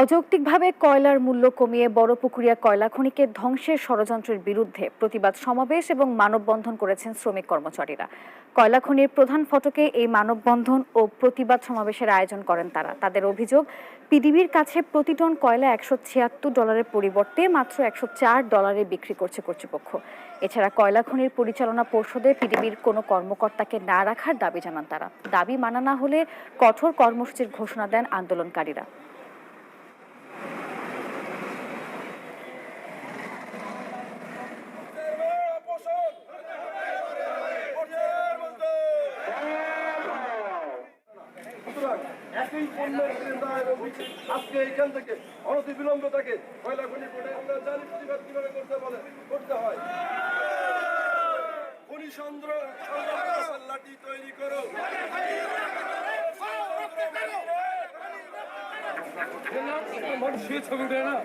অযৌক্তিকভাবে কয়লার মূল্য কমিয়ে বড় পুকুরিয়া কয়লা খনিকে ধ্বংসের ষড়যন্ত্রের বিরুদ্ধে প্রতিবাদ সমাবেশ এবং মানববন্ধন করেছেন শ্রমিক কর্মচারীরা। কয়লা খনির প্রধান ফটকে এই মানববন্ধন ও প্রতিবাদ সমাবেশের আয়োজন করেন তারা। তাদের অভিযোগ, পিডিবির কাছে প্রতি টন কয়লা একশো ছিয়াত্তর ডলারের পরিবর্তে মাত্র একশো চার ডলারে বিক্রি করছে কর্তৃপক্ষ। এছাড়া কয়লা খনির পরিচালনা পর্ষদে পিডিবির কোনো কর্মকর্তাকে না রাখার দাবি জানান তারা। দাবি মানা না হলে কঠোর কর্মসূচির ঘোষণা দেন আন্দোলনকারীরা। একই পণ্যের ক্রেতা এবং আজকে এইখান থেকে অনতি বিলম্ব থাকে কয়লা খনি কোর্টে। আমরা জানি প্রতিবাদ কীভাবে করতে বলে, করতে হয়। খনিচন্দ্র লাঠি তৈরি করো। মানুষ ছবি না।